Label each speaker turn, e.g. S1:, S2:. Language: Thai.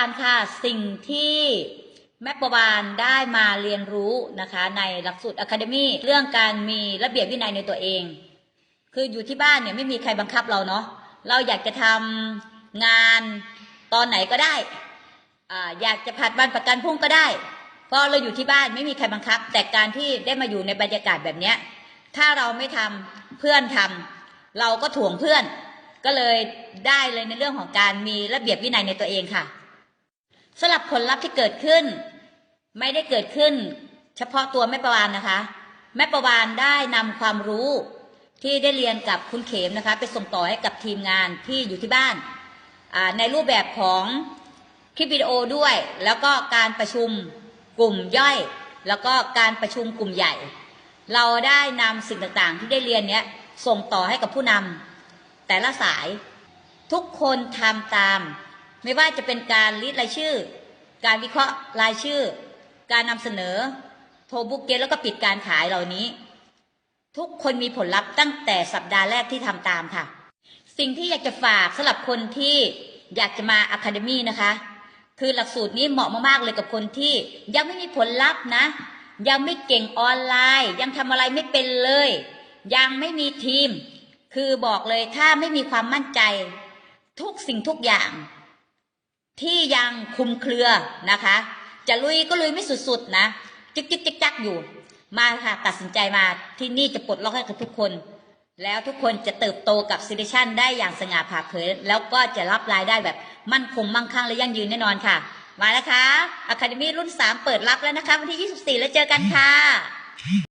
S1: านค่ะ สิ่งที่แม่ประวานได้มาเรียนรู้นะคะ ในหลักสูตรอะคาเดมีเรื่องการมีระเบียบวินัยในตัวเอง คืออยู่ที่บ้านเนี่ยไม่มีใครบังคับเราเนาะเราอยากจะทำงานตอนไหนก็ได้อ่าอยากจะผัดวันประกันพรุ่งก็ได้ เพราะเราอยู่ที่บ้านไม่มีใครบังคับ แต่การที่ได้มาอยู่ในบรรยากาศแบบเนี้ยถ้าเราไม่ทำเพื่อนทำเราก็ถ่วงเพื่อน ก็เลยได้เลยในเรื่องของการมีระเบียบวินัยในตัวเองค่ะ สำหรับผลลัพธ์ที่เกิดขึ้น ไม่ได้เกิดขึ้น เฉพาะตัวแม่ประวานนะคะ แม่ประวานได้นำความรู้ที่ได้เรียนกับคุณเขมนะคะ ไปส่งต่อให้กับทีมงานที่อยู่ที่บ้านในรูปแบบของคลิปวิดีโอด้วย แล้วก็การประชุมกลุ่มย่อย แล้วก็การประชุมกลุ่มใหญ่ เราได้นำสิ่งต่างๆ ที่ได้เรียนเนี้ยส่งต่อให้กับผู้นำแต่ละสายทุกคนทำตาม ไม่ว่าจะเป็นการลิสต์รายชื่อ การวิเคราะห์รายชื่อ การนำเสนอ โทรบุ๊กเกตแล้วก็ปิดการขายเหล่านี้ ทุกคนมีผลลัพธ์ตั้งแต่สัปดาห์แรกที่ทำตามค่ะ สิ่งที่อยากจะฝากสำหรับคนที่อยากจะมาอะคาเดมี่นะคะ คือหลักสูตรนี้เหมาะมากๆเลยกับคนที่ยังไม่มีผลลัพธ์นะ ยังไม่เก่งออนไลน์ ยังทำอะไรไม่เป็นเลย ยังไม่มีทีม คือบอกเลยถ้าไม่มีความมั่นใจ ทุกสิ่งทุกอย่าง ที่ยังคุมเครือนะคะ จะลุยก็ลุยไม่สุดๆนะจิกจิกจิกจักอยู่ มาค่ะ ตัดสินใจมาที่นี่จะปลดล็อกให้กับทุกคน แล้วทุกคนจะเติบโตกับซิลิชันได้อย่างสง่าผ่าเผย แล้วก็จะรับรายได้แบบมั่นคงมั่งคั่งและยั่งยืนแน่นอนค่ะ มาแล้วค่ะอะคาเดมี่รุ่น 3 เปิดรับแล้วนะคะ วันที่ 24 แล้วเจอกันค่ะ